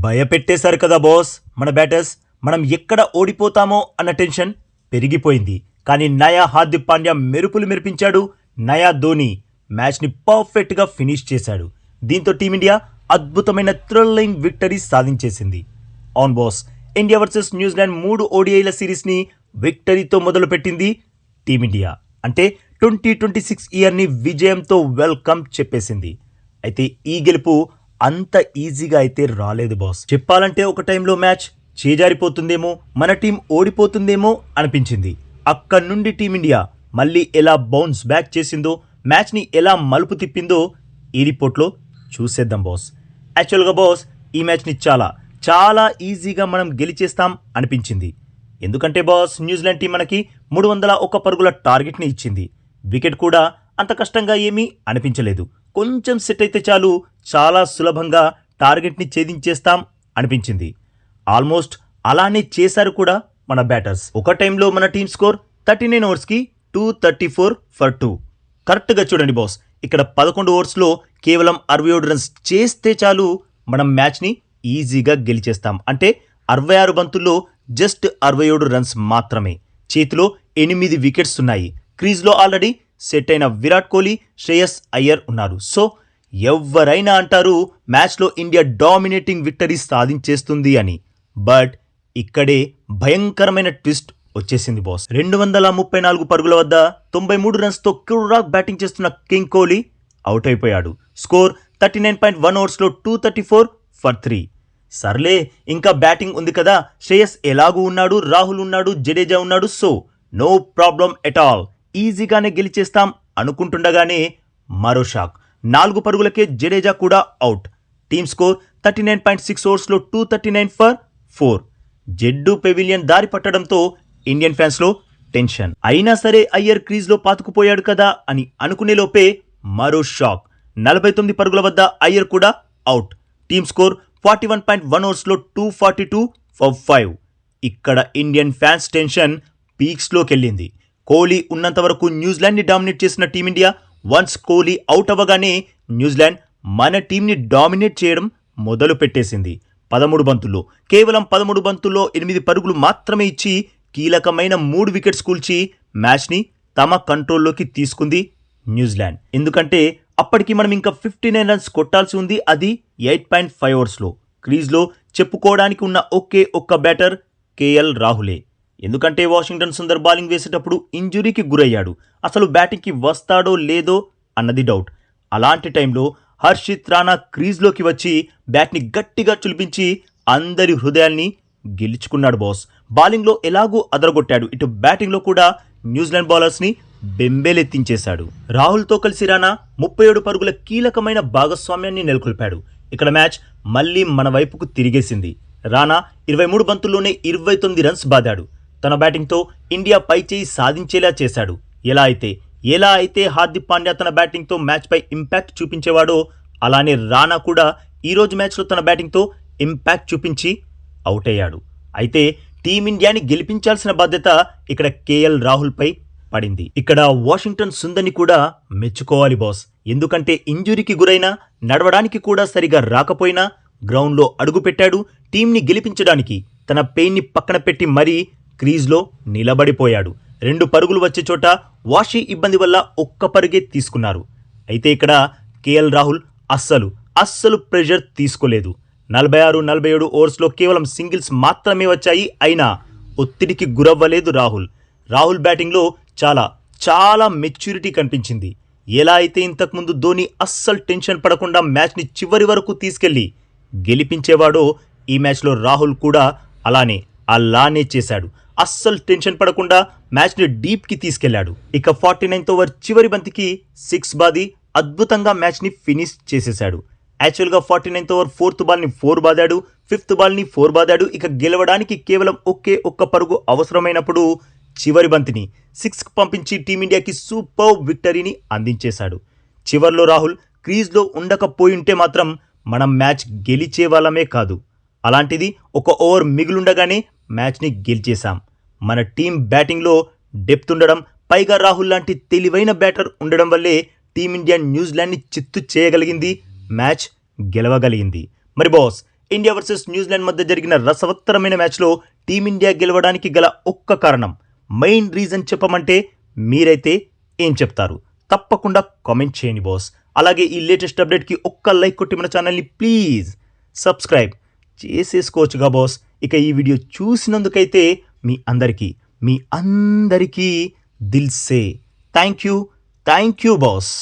భయపెట్టేశారు కదా బాస్? మన బ్యాటర్స్ మనం ఎక్కడ ఓడిపోతామో అన్న టెన్షన్ పెరిగిపోయింది. కానీ నయా హార్దిక్ పాండ్యా మెరుపులు మెరిపించాడు. నయా ధోని మ్యాచ్ని పర్ఫెక్ట్గా ఫినిష్ చేశాడు. దీంతో టీమిండియా అద్భుతమైన థ్రిల్లింగ్ విక్టరీ సాధించేసింది. On boss. India versus New Zealand మూడు ఓడిఐల సిరీస్ని విక్టరీతో మొదలుపెట్టింది టీమిండియా. అంటే ట్వంటీ ట్వంటీ సిక్స్ ఇయర్ని విజయంతో వెల్కమ్ చెప్పేసింది. అయితే ఈ గెలుపు అంత ఈజీగా అయితే రాలేదు బాస్ చెప్పాలంటే ఒక టైంలో మ్యాచ్ చేజారిపోతుందేమో మన టీం ఓడిపోతుందేమో అనిపించింది. అక్కడి నుండి టీమిండియా మళ్ళీ ఎలా బౌన్స్ బ్యాక్ చేసిందో మ్యాచ్ని ఎలా మలుపు తిప్పిందో ఈ రిపోర్ట్లో చూసేద్దాం బాస్ యాక్చువల్గా బాస్ ఈ మ్యాచ్ని చాలా చాలా ఈజీగా మనం గెలిచేస్తాం అనిపించింది. ఎందుకంటే బాస్ న్యూజిలాండ్ టీం మనకి మూడు వందల ఒక్క పరుగుల టార్గెట్ని ఇచ్చింది. వికెట్ కూడా అంత కష్టంగా ఏమీ అనిపించలేదు. కొంచెం సెట్ అయితే చాలు చాలా సులభంగా టార్గెట్ని ఛేదించేస్తాం అనిపించింది. ఆల్మోస్ట్ అలానే చేశారు కూడా మన బ్యాటర్స్. ఒక టైంలో మన team score thirty nine ఓవర్స్కి two thirty four for two. కరెక్ట్గా చూడండి బాస్ ఇక్కడ పదకొండు ఓవర్స్లో కేవలం అరవై ఏడు రన్స్ చేస్తే చాలు మనం మ్యాచ్ని ఈజీగా గెలిచేస్తాం. అంటే అరవై ఆరు బంతుల్లో జస్ట్ అరవై ఏడు రన్స్ మాత్రమే. చేతిలో ఎనిమిది వికెట్స్ ఉన్నాయి. క్రీజ్లో ఆల్రెడీ సెట్ అయిన విరాట్ కోహ్లీ శ్రేయస్ అయ్యర్ ఉన్నారు. సో ఎవరైనా అంటారు మ్యాచ్లో ఇండియా డామినేటింగ్ విక్టరీ సాధించేస్తుంది అని. బట్ ఇక్కడే భయంకరమైన ట్విస్ట్ వచ్చేసింది బాస్. రెండు వందల ముప్పై నాలుగు పరుగుల వద్ద తొంభై మూడు రన్స్తో క్యూరాక్ బ్యాటింగ్ చేస్తున్న కింగ్ కోహ్లీ అవుట్ అయిపోయాడు. Score thirty nine point one ఓవర్స్లో two thirty four for three. సర్లే ఇంకా బ్యాటింగ్ ఉంది కదా శ్రేయస్ ఎలాగూ ఉన్నాడు రాహుల్ ఉన్నాడు జడేజా ఉన్నాడు so no problem at all. ఈజీగానే గెలిచేస్తాం అనుకుంటుండగానే మరో షాక్. నాలుగు పరుగులకే జడేజా కూడా out. Team score thirty nine point six ఓవర్స్లో two thirty nine for four. Jaddu pavilion దారి పట్టడంతో ఇండియన్ ఫ్యాన్స్లో టెన్షన్. అయినా సరే అయ్యర్ క్రీజ్లో పాతుకుపోయాడు కదా అని అనుకునే లోపే మరో షాక్. నలభై తొమ్మిది పరుగుల వద్ద అయ్యర్ కూడా out. Team score forty one point one ఓవర్స్లో two forty two for five. ఇక్కడ ఇండియన్ ఫ్యాన్స్ టెన్షన్ పీక్స్లోకి వెళ్ళింది కోహ్లీ ఉన్నంత వరకు న్యూజిలాండ్ని డామినేట్ చేసిన team India once Kohli out అవ్వగానే న్యూజిలాండ్ మన టీంని డామినేట్ చేయడం మొదలు పెట్టేసింది. పదమూడు బంతుల్లో కేవలం పదమూడు బంతుల్లో ఎనిమిది పరుగులు మాత్రమే ఇచ్చి కీలకమైన మూడు వికెట్స్ కూల్చి మ్యాచ్ని తమ కంట్రోల్లోకి తీసుకుంది న్యూజిలాండ్. ఎందుకంటే అప్పటికి మనం ఇంకా ఫిఫ్టీ నైన్ రన్స్ కొట్టాల్సి ఉంది. అది ఎయిట్ పాయింట్ ఫైవ్ ఓవర్స్లో. క్రీజ్లో చెప్పుకోవడానికి ఉన్న ఒకే ఒక్క బ్యాటర్ కేఎల్ రాహులే. ఎందుకంటే వాషింగ్టన్ సుందర్ బౌలింగ్ వేసేటప్పుడు ఇంజురీకి గురయ్యాడు. అసలు బ్యాటింగ్కి వస్తాడో లేదో అన్నది డౌట్. అలాంటి టైంలో హర్షిత్ రాణా క్రీజ్లోకి వచ్చి బ్యాట్ని గట్టిగా చులిపించి అందరి హృదయాల్ని గెలుచుకున్నాడు బాస్. బౌలింగ్లో ఎలాగూ అదరగొట్టాడు. ఇటు బ్యాటింగ్లో కూడా న్యూజిలాండ్ బౌలర్స్ని బెంబేలెత్తించేశాడు. రాహుల్తో కలిసి రానా ముప్పై ఏడు పరుగుల కీలకమైన భాగస్వామ్యాన్ని నెలకొల్పాడు. ఇక్కడ మ్యాచ్ మళ్ళీ మన వైపుకు తిరిగేసింది. రానా ఇరవై మూడు బంతుల్లోనే ఇరవై తొమ్మిది రన్స్ బాదాడు. తన బ్యాటింగ్తో ఇండియా పైచేయి సాధించేలా చేశాడు. ఎలా అయితే ఎలా అయితే హార్దిక్ పాండ్యా తన బ్యాటింగ్తో మ్యాచ్పై ఇంపాక్ట్ చూపించేవాడో అలానే రానా కూడా ఈరోజు మ్యాచ్లో తన బ్యాటింగ్తో ఇంపాక్ట్ చూపించి అవుట్ అయ్యాడు. అయితే టీమిండియాని గెలిపించాల్సిన బాధ్యత ఇక్కడ కేఎల్ రాహుల్పై పడింది. ఇక్కడ వాషింగ్టన్ సుందర్ని కూడా మెచ్చుకోవాలి బాస్. ఎందుకంటే ఇంజురీకి గురైనా నడవడానికి కూడా సరిగా రాకపోయినా గ్రౌండ్లో అడుగుపెట్టాడు టీంని గెలిపించడానికి. తన పెయిన్ని పక్కన పెట్టి మరీ క్రీజ్లో నిలబడిపోయాడు. రెండు పరుగులు వచ్చే చోట వాషీ ఇబ్బంది వల్ల ఒక్క పరుగే తీసుకున్నారు. అయితే ఇక్కడ కేఎల్ రాహుల్ అస్సలు అస్సలు ప్రెషర్ తీసుకోలేదు. నలభై ఆరు నలభై ఏడు ఓవర్స్లో కేవలం సింగిల్స్ మాత్రమే వచ్చాయి. అయినా ఒత్తిడికి గురవ్వలేదు రాహుల్. రాహుల్ బ్యాటింగ్లో చాలా చాలా మెచ్యూరిటీ కనిపించింది. ఎలా అయితే ఇంతకుముందు ధోని అస్సలు టెన్షన్ పడకుండా మ్యాచ్ని చివరి వరకు తీసుకెళ్ళి గెలిపించేవాడో ఈ మ్యాచ్లో రాహుల్ కూడా అలానే అలానే చేశాడు. అస్సలు టెన్షన్ పడకుండా మ్యాచ్ని డీప్కి తీసుకెళ్ళాడు. ఇక ఫార్టీ నైన్త్ ఓవర్ చివరి బంతికి సిక్స్ బాది అద్భుతంగా మ్యాచ్ని ఫినిష్ చేసేశాడు. యాక్చువల్గా ఫార్టీ నైన్త్ ఓవర్ ఫోర్త్ బాల్ని ఫోర్ బాదాడు ఫిఫ్త్ బాల్ని ఫోర్ బాదాడు ఇక గెలవడానికి కేవలం ఒకే ఒక్క పరుగు అవసరమైనప్పుడు చివరి బంతిని సిక్స్కి పంపించి టీమిండియాకి సూపర్ విక్టరీని అందించేశాడు. చివర్లో రాహుల్ క్రీజ్లో ఉండకపోయింటే మాత్రం మనం మ్యాచ్ గెలిచే వాళ్ళమే కాదు. అలాంటిది ఒక ఓవర్ మిగులుండగానే మ్యాచ్ని గెలిచేశాం. మన టీం బ్యాటింగ్లో డెప్త్ ఉండడం పైగా రాహుల్ లాంటి తెలివైన బ్యాటర్ ఉండడం వల్లే టీమిండియా న్యూజిలాండ్ని చిత్తు చేయగలిగింది మ్యాచ్ గెలవగలిగింది. మరి బాస్ ఇండియా వర్సెస్ న్యూజిలాండ్ మధ్య జరిగిన రసవత్తరమైన మ్యాచ్లో టీమిండియా గెలవడానికి గల ఒక్క కారణం మెయిన్ రీజన్ చెప్పమంటే మీరైతే ఏం చెప్తారు? తప్పకుండా కామెంట్ చేయండి బాస్. అలాగే ఈ లేటెస్ట్ అప్డేట్కి ఒక్క లైక్ కొట్టి మన ఛానల్ని ప్లీజ్ సబ్స్క్రైబ్ చేసేసుకోవచ్చుగా బాస్. ఇక ఈ వీడియో చూసినందుకైతే మీ అందరికీ మీ అందరికీ దిల్ సే. Thank you thank you boss